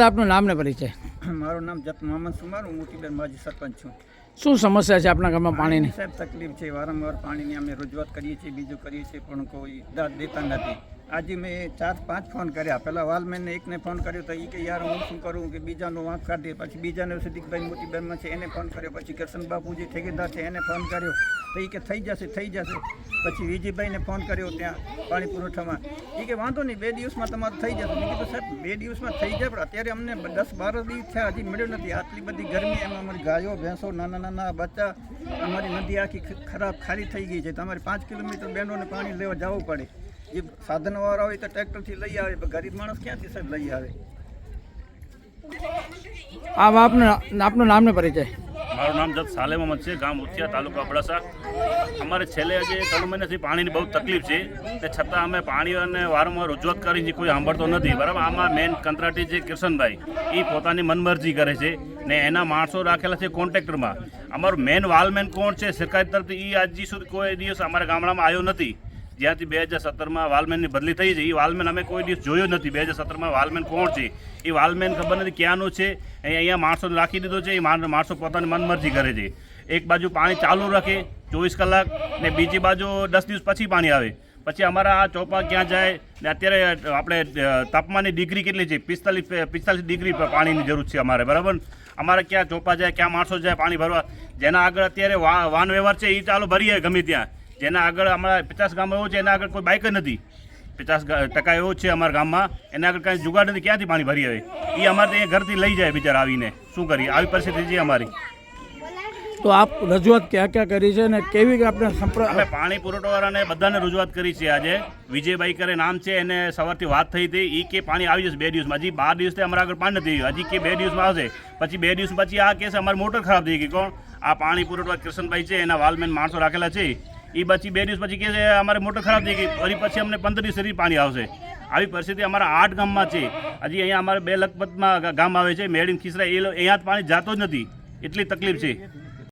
આપનું નામ ને પરિચય. મારું નામ જત મોહમ્મદ સુમાર હું મોતીબેન માજી સરપંચ છું. શું સમસ્યા છે આપણા ગામમાં પાણીની સાહેબ તકલીફ છે વારંવાર પાણીની અમે રજૂઆત કરીએ છીએ બીજું કરીએ છીએ પણ કોઈ દાદ દેતા નથી. આજે મેં ચાર, પાંચ ફોન કર્યા. પહેલાં વાલમેનને એકને ફોન કર્યો તો એ કે, યાર, હું શું કરું કે બીજાનો વાંક કાઢીએ. પછી બીજાને સુધીભાઈ મોટી બહેનમાં છે, એને ફોન કર્યો. પછી કિશન બાપુ જે ઠેકેદાર છે, એને ફોન કર્યો. તો એ કે, થઈ જશે થઈ જશે. પછી વિજયભાઈને ફોન કર્યો ત્યાં પાણી પુરવઠામાં. એ કે, વાંધો નહીં, બે દિવસમાં તમારું થઈ જશે. મેં કીધું, સાહેબ, બે દિવસમાં થઈ જાય, પણ અત્યારે અમને દસ, બાર દિવસ થયા, હજી મળ્યો નથી. આટલી બધી ગરમી, એમાં અમારી ગાયો, ભેંસો, નાના નાના બચ્ચા, અમારી નદી આખી ખરાબ ખાલી થઈ ગઈ છે. તમારે પાંચ કિલોમીટર બહેનોને પાણી લેવા જવું પડે. જે સાધનવાળા હોય તો ટ્રેક્ટરથી લઈ આવે ગરીબ માણસ ક્યાંથી સાહેબ લઈ આવે? આપ આપનું આપનું નામ ને પરિચય. મારું નામ જત સાલેમ અહમદ છે ગામ ઉચિયા તાલુકા અબડાસા. અમારે છેલ્લે આજે ત્રણ મહિનાથી પાણીની બહુ તકલીફ છે તે છતાં અમે પાણી અને વારંવાર રજૂઆત કરી છે કોઈ સાંભળતો નથી. બરાબર આમાં મેન કંત્રાટી છે કિશનભાઈ એ પોતાની મનમરજી કરે છે ને એના માણસો રાખેલા છે કોન્ટ્રાક્ટરમાં. અમારું મેન વાલમેન કોણ છે સરકાર તરફથી એ આજ સુધી કોઈ દિવસ અમારા ગામડામાં આવ્યો નથી. જ્યાંથી બે હજાર સત્તરમાં વાલમેનની બદલી થઈ છે એ વાલમેન અમે કોઈ દિવસ જોયો નથી. બે હજાર સત્તરમાં વાલમેન કોણ છે? એ વાલમેન ખબર નથી ક્યાંનો છે? અહીંયા માણસોને રાખી દીધો છે એ માણ- માણસો પોતાની મનમરજી કરે છે. એક બાજુ પાણી ચાલુ રાખે, ચોવીસ કલાક, ને બીજી બાજુ દસ દિવસ પછી પાણી આવે. પછી અમારા આ ચોપા ક્યાં જાય? ને અત્યારે આપણે તાપમાનની ડિગ્રી કેટલી છે? પિસ્તાલીસ પિસ્તાલીસ ડિગ્રી પાણીની જરૂર છે અમારે, બરાબર? અમારે ક્યાં ચોપા જાય, ક્યાં માણસો જાય પાણી ભરવા? જેના આગળ અત્યારે વા- વાહન વ્યવહાર છે એ ચાલુ ભરીએ ગમે ત્યાં. જેના આગળ અમારા પચાસ ગામ એવો છે એના આગળ કોઈ બાઇક જ નથી. પચાસ ટકા એવો છે અમારા ગામમાં. એના આગળ કાંઈ જુગાડ નથી ક્યાંથી પાણી ભરી આવે એ અમારે ત્યાં ઘરથી લઈ જાય બિચારા આવીને. શું કરીએ? આવી પરિસ્થિતિ છે અમારી. તો આપ રજૂઆત ક્યાં ક્યાં કરી છે ને કેવી આપણે અમે પાણી પુરવઠાવાળાને બધાને રજૂઆત કરી છે આજે. વિજયભાઈ કરે નામ છે એને સવારથી વાત થઈ હતી. એ કે પાણી આવી જશે બે દિવસમાં. હજી બાર દિવસથી અમારા આગળ પાણી નથી આવ્યું. હજી કે બે દિવસમાં આવશે. પછી બે દિવસ પછી આ કેસ અમારી મોટર ખરાબ થઈ ગઈ. કોણ? આ પાણી પુરવઠા કિશનભાઈ છે એના વાલમેન માણસો રાખેલા છે. એ પછી બે દિવસ પછી કે છે, અમારે મોટર ખરાબ થઈ ગઈ. ફરી પછી અમને પંદર દિવસ સુધી પાણી આવશે. આવી પરિસ્થિતિ અમારા આઠ ગામમાં છે. હજી અહીંયા અમારે બે લખપતમાં ગામ આવે છે. મેડિન ખીસરા એ અહીંયા પાણી જાતો જ નથી. એટલી તકલીફ છે.